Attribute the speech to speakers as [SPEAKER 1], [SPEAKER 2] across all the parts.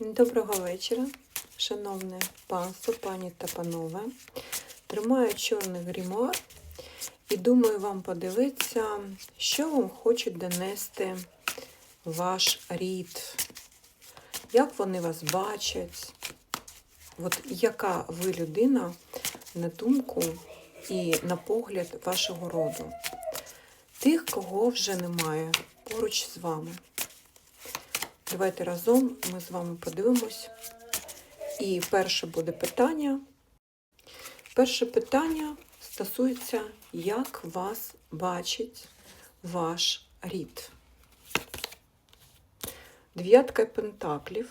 [SPEAKER 1] Доброго вечора, шановне панство, пані та панове. Тримаю чорний грімуар і думаю вам подивитися, що вам хочуть донести ваш рід, як вони вас бачать, от яка ви людина на думку і на погляд вашого роду. Тих, кого вже немає поруч з вами. Давайте разом ми з вами подивимось. І перше буде питання. Перше питання стосується, як вас бачить ваш рід. Дев'ятка пентаклів,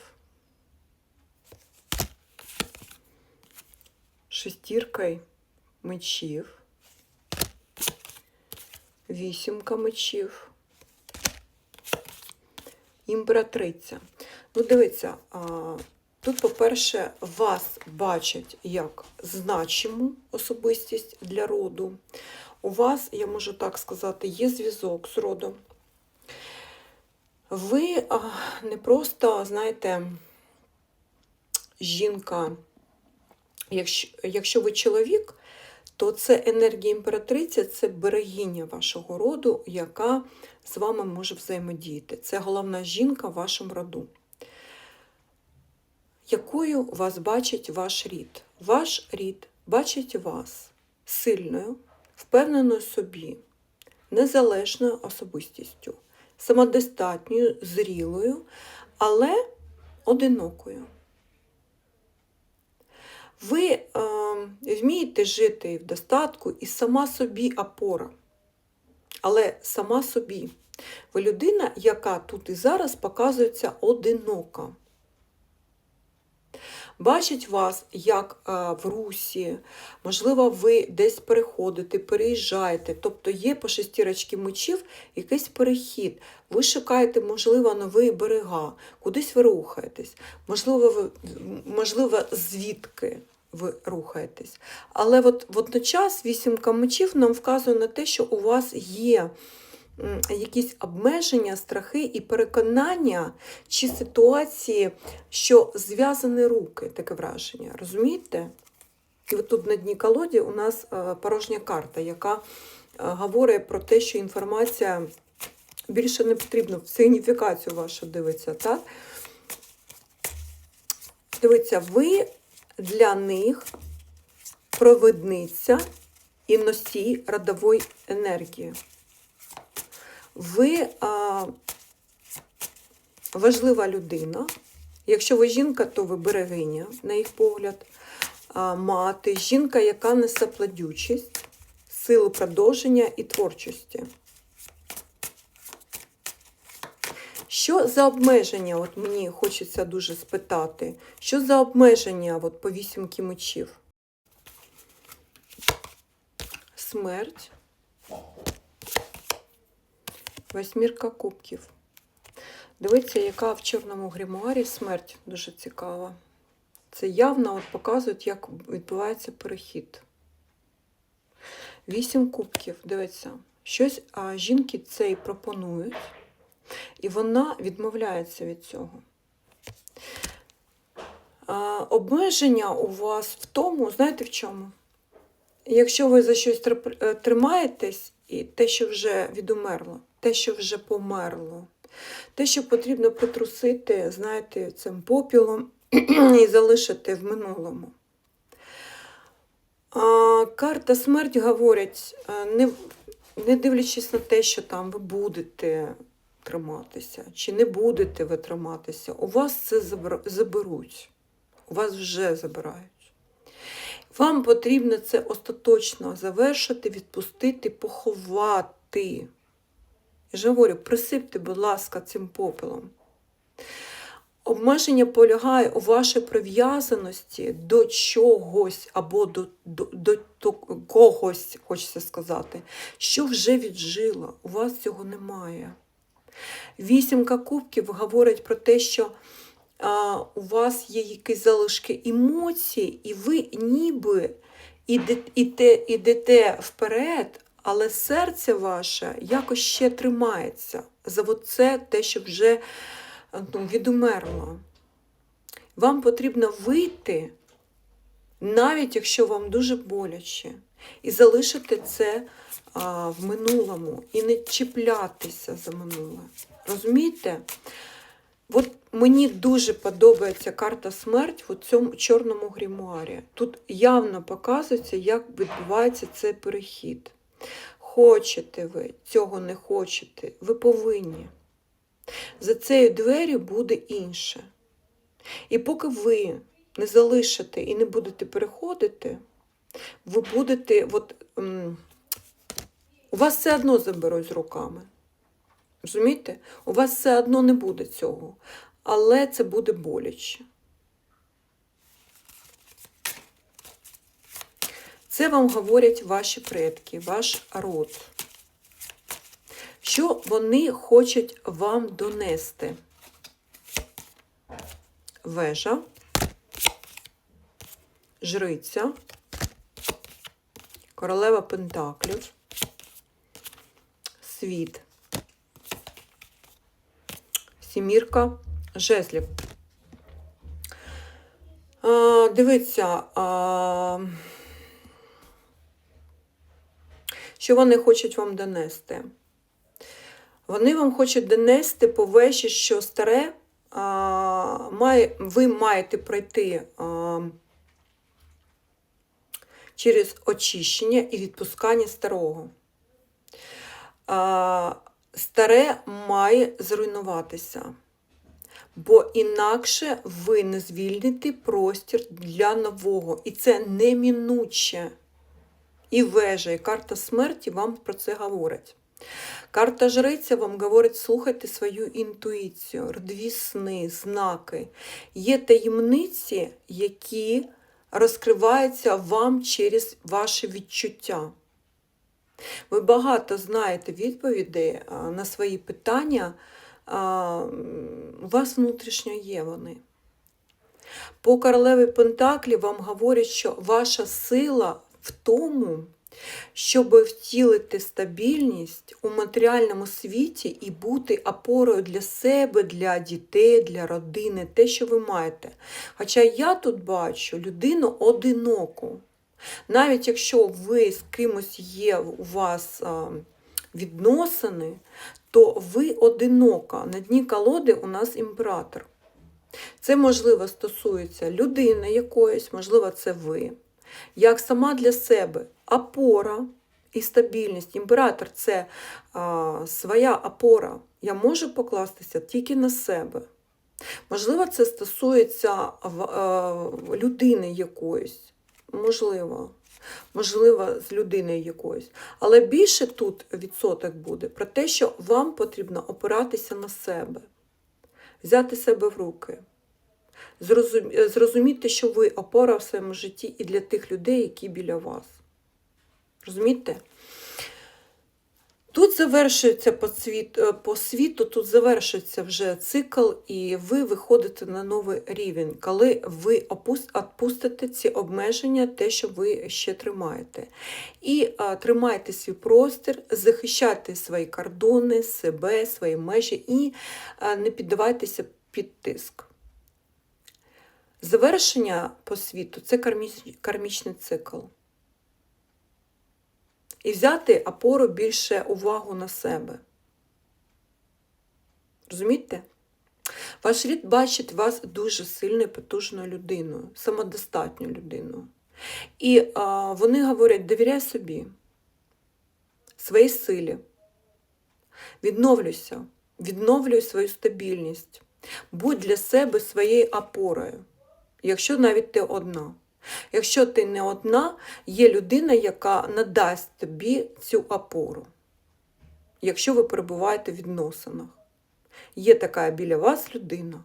[SPEAKER 1] шестірка мечів, вісімка мечів імператриця. Ну, дивіться, тут, по-перше, вас бачать як значиму особистість для роду. У вас, я можу так сказати, є зв'язок з родом. Ви не просто, знаєте, жінка, якщо, якщо ви чоловік, то це енергія імператриці, це берегиня вашого роду, яка з вами може взаємодіяти. Це головна жінка в вашому роду. Якою вас бачить ваш рід? Ваш рід бачить вас сильною, впевненою собі, незалежною особистістю, самодостатньою, зрілою, але одинокою. Ви е, вмієте жити в достатку і сама собі опора. Але сама собі. Ви людина, яка тут і зараз показується одинока. Бачить вас, як е, в русі, можливо, ви десь переходите, переїжджаєте, тобто є по шестірочки мечів якийсь перехід. Ви шукаєте, можливо, нові берега, кудись ви рухаєтесь, можливо, ви, можливо, звідки ви рухаєтесь. Але от водночас вісімка мечів нам вказує на те, що у вас є якісь обмеження, страхи і переконання чи ситуації, що зв'язані руки, таке враження. Розумієте? І от тут на дні колоді у нас е, порожня карта, яка е, говорить про те, що інформація більше не потрібна, в сигніфікацію вашу дивиться, так? Дивіться, ви для них провидниця і носій родової енергії. Ви а, важлива людина. Якщо ви жінка, то ви берегиня, на їх погляд, а, мати, жінка, яка несе плодючість, силу продовження і творчості. Що за обмеження? От мені хочеться дуже спитати. Що за обмеження от по вісімки мечів? Смерть. Восьмірка кубків. Дивіться, яка в чорному гримуарі смерть дуже цікава. Це явно от показують, як відбувається перехід. Вісім кубків. Дивіться, щось а, жінки цей пропонують. І вона відмовляється від цього. А, обмеження у вас в тому, знаєте в чому? Якщо ви за щось е, тримаєтесь, і те, що вже відумерло, те, що вже померло, те, що потрібно притрусити, знаєте, цим попілом і залишити в минулому. А, карта смерть говорить, не, не дивлячись на те, що там ви будете триматися, чи не будете ви триматися, у вас це заберуть. У вас вже забирають. Вам потрібно це остаточно завершити, відпустити, поховати. Я ж говорю, присипте, будь ласка, цим попелом. Обмеження полягає у вашій прив'язаності до чогось або до, до, до, до когось, хочеться сказати, що вже віджило. У вас цього немає. Вісімка кубків говорить про те, що у вас є якісь залишки емоцій, і ви ніби іде- ідете вперед, але серце ваше якось ще тримається за це те, що вже ну, відумерло. Вам потрібно вийти, навіть якщо вам дуже боляче, і залишити це а, в минулому, і не чіплятися за минуле. Розумієте? От мені дуже подобається карта смерть в цьому чорному грімуарі. Тут явно показується, як відбувається цей перехід. Хочете ви, цього не хочете, ви повинні. За цією двері буде інше. І поки ви не залишите і не будете переходити, ви будете, от, у вас все одно заберуть з руками. Розумієте? У вас все одно не буде цього, але це буде боляче. Це вам говорять ваші предки, ваш род. Що вони хочуть вам донести? Вежа, жриця, королева Пентаклів, світ, сімірка жезлів. А, дивіться, а, що вони хочуть вам донести? Вони вам хочуть донести по вежі, що старе а, має, ви маєте пройти а, через очищення і відпускання старого. А, старе має зруйнуватися, бо інакше ви не звільните простір для нового. І це неминуче. І вежа, і карта смерті вам про це говорить. Карта жриця вам говорить, слухайте свою інтуїцію, родові сни, знаки. Є таємниці, які розкриваються вам через ваші відчуття. Ви багато знаєте відповідей на свої питання, у вас внутрішньо є вони. По королеві Пентаклі вам говорять, що ваша сила в тому, щоб втілити стабільність у матеріальному світі і бути опорою для себе, для дітей, для родини, те, що ви маєте. Хоча я тут бачу людину одиноку. Навіть якщо ви з кимось є у вас відносини, то ви одинока. На дні колоди у нас імператор. Це, можливо, стосується людини якоїсь, можливо, це ви. Як сама для себе опора і стабільність. Імператор це а, своя опора. Я можу покластися тільки на себе. Можливо, це стосується людини якоїсь. Можливо. Можливо, з людиною якоюсь. Але більше тут відсоток буде про те, що вам потрібно опиратися на себе, взяти себе в руки, зрозуміти, що ви опора в своєму житті і для тих людей, які біля вас. Розумієте? Тут завершується по, світ, е, по світу, тут завершується вже цикл, і ви виходите на новий рівень, коли ви відпустите ці обмеження, те, що ви ще тримаєте. І а, тримайте свій простір, захищайте свої кордони, себе, свої межі і а, не піддавайтеся під тиск. Завершення по світу це кармічний цикл. І взяти опору більше увагу на себе. Розумієте? Ваш рід бачить вас дуже сильною, потужною людиною, самодостатньою людиною. І а, вони говорять: довіряй собі, своїй силі, відновлюйся, відновлюй свою стабільність, будь для себе своєю опорою, якщо навіть ти одна. Якщо ти не одна, є людина, яка надасть тобі цю опору, якщо ви перебуваєте в відносинах. Є така біля вас людина.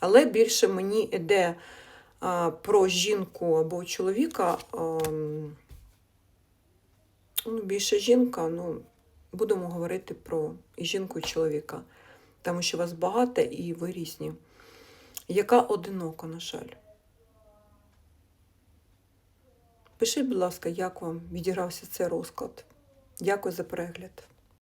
[SPEAKER 1] Але більше мені йде а, про жінку або чоловіка. А, ну, більше жінка, ну, будемо говорити про і жінку, і чоловіка тому що вас багато і ви різні. Яка одинока, на жаль. Пишіть, будь ласка, як вам відігрався цей розклад. Дякую за перегляд.